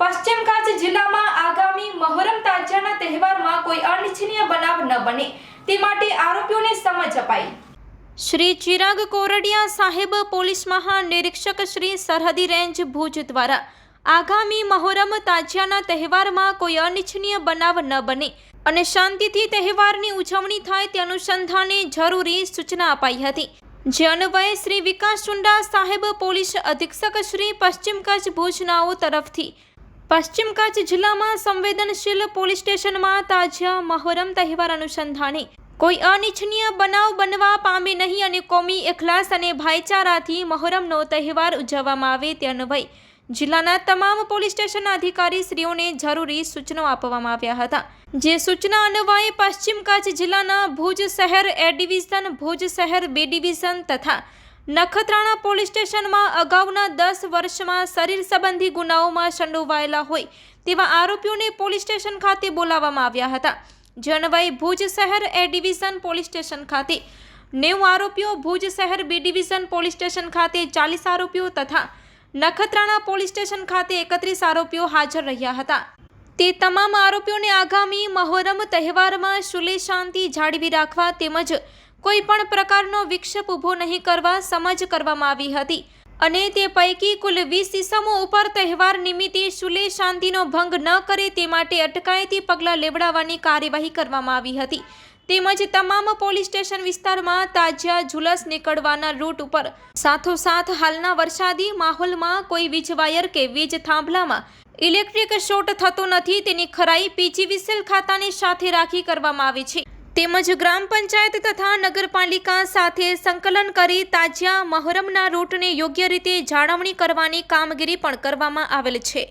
પશ્ચિમ કચ્છ જિલ્લામાં આગામી મહોરમ તાજિયાના તહેવારમાં કોઈ અનિચ્છનીય બનાવ ન બને. તે માટે આરોપીઓને સમજ અપાઈ. શ્રી ચિરાગ કોરડિયા સાહેબ પોલીસ મહાનિરીક્ષક શ્રી સરહદી રેન્જ ભુજ દ્વારા આગામી મહોરમ તાજિયાના તહેવારમાં કોઈ અનિચ્છનીય બનાવ ન બને અને શાંતિથી તહેવારની ઉજવણી થાય તે અનુસંધાને જરૂરી સૂચના અપાઈ હતી. જે અન્વયે શ્રી વિકાસ ચુંડા સાહેબ પોલીસ અધિક્ષક શ્રી પશ્ચિમ કચ્છ ભુજનાઓ તરફથી પશ્ચિમ કચ્છ જિલ્લામાં સંવેદનશીલ પોલીસ સ્ટેશનમાં તાજા મહોરમ તહેવાર અનુસંધાને. કોઈ અનિચ્છનીય બનાવ બનવા પામે નહીં અને કોમી એખલાસ અને ભાઈચારાથી મહોરમનો તહેવાર ઉજવવામાં આવે તે અન્વય જિલ્લાના તમામ પોલીસ સ્ટેશનના અધિકારી શ્રીઓને જરૂરી સૂચનો આપવામાં આવ્યા હતા. જે સૂચના અન્વયે પશ્ચિમ કચ્છ જિલ્લાના ભુજ શહેર એ ડિવિઝન, ભુજ શહેર બે ડિવિઝન તથા નખત્રાણા પોલીસ સ્ટેશનમાં અગાઉના દસ વર્ષમાં શરીર સંબંધી ગુનાઓમાં સંડોવાયેલા હોય તેવા આરોપીઓને પોલીસ સ્ટેશન ખાતે બોલાવવામાં આવ્યા હતા. જણવાઈ ભુજ શહેર એ ડિવિઝન પોલીસ સ્ટેશન ખાતે. નેવું આરોપીઓ ભુજ શહેર બી ડિવિઝન પોલીસ સ્ટેશન ખાતે, ચાલીસ આરોપીઓ તથા નખત્રાણા પોલીસ સ્ટેશન ખાતે એકત્રીસ આરોપીઓ હાજર રહ્યા હતા. તે તમામ આરોપીઓને આગામી મહોરમ તહેવારમાં સુલે શાંતિ જાળવી રાખવા તેમજ કોઈ પણ પ્રકારનો વિક્ષેપ ઊભો નહીં કરવા સમજ કરવામાં આવી હતી. અને તે પૈકી કુલ વીસ ઇસમો ઉપર તહેવાર નિમિત્તે શુલે શાંતિનો ભંગ ન કરે તે માટે અટકાયતી પગલાં લેવડાવવાની કાર્યવાહી કરવામાં આવી હતી. તેમજ તમામ પોલીસ સ્ટેશન વિસ્તારમાં તાજિયા ઝુલસ નીકળવાના રૂટ ઉપર સાથોસાથ હાલના વરસાદી માહોલમાં કોઈ વીજ વાયર કે વીજ થાંભલામાં ઇલેક્ટ્રિક શોર્ટ થતો નથી તેની ખરાઈ પીજીવીસીએલ ખાતાની સાથે રાખી કરવામાં આવે છે. તેમજ ગ્રામ પંચાયત તથા નગરપાલિકા સાથે સંકલન કરી તાજિયા મહોરમના રૂટને યોગ્ય રીતે જાળવણી કરવાની કામગીરી પણ કરવામાં આવેલ છે.